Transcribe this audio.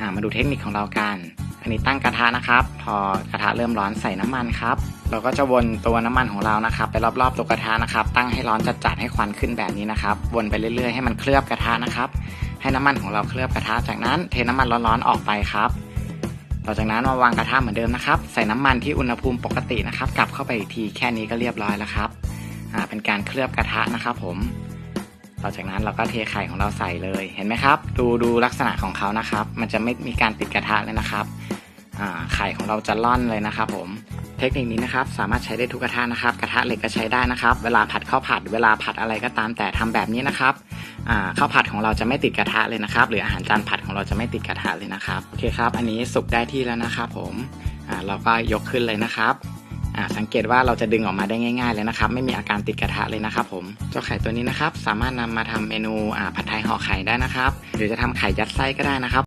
อ่ามาดูเทคนิคของเรากัน อันนี้ตั้งกระทะนะครับ พอกระทะเริ่มร้อนใส่น้ำมันครับ เราก็จะวนตัวน้ำมันของเรานะครับ ไปรอบๆตัวกระทะนะครับ ตั้งให้ร้อนจัดๆให้ควันขึ้นแบบนี้นะครับ วนไปเรื่อยๆให้มันเคลือบกระทะนะครับ ให้น้ำมันของเราเคลือบกระทะ จากนั้นเทน้ำมันร้อนๆออกไปครับต่อจากนั้นมาวางกระทะเหมือนเดิมนะครับ ใส่น้ำมันที่อุณหภูมิปกตินะครับ กลับเข้าไปอีกทีแค่นี้ก็เรียบร้อยแล้วครับ อ่า เป็นการเคลือบกระทะนะครับผม ต่อจากนั้นเราก็เทไข่ของเราใส่เลยเห็นไหมครับ ดูดูลักษณะของเขานะครับ มันจะไม่มีการติดกระทะเลยนะครับไข่ของเราจะล่อนเลยนะครับ ผมเทคนิคนี้นะครับสามารถใช้ได้ทุกกระทะนะครับ กระทะเหล็กก็ใช้ได้นะครับ เวลาผัดข้าวผัดเวลาผัดอะไรก็ตามแต่ทำแบบนี้นะครับข้าวผัดของเราจะไม่ติดกระทะเลยนะครับ หรืออาหารจานผัดของเราจะไม่ติดกระทะเลยนะครับโอเคครับ อันนี้สุกได้ที่แล้วนะครับ ผมเราก็ยกขึ้นเลยนะครับ สังเกตว่าเราจะดึงออกมาได้ง่าย ๆเลยนะครับ ไม่มีอาการติดกระทะเลยนะครับ ผมเจ้าไข่ตัวนี้นะครับ สามารถนำมาทำเมนูผัดไทยห่อไข่ได้นะครับ หรือจะทำไข่ยัดไส้ก็ได้นะครับ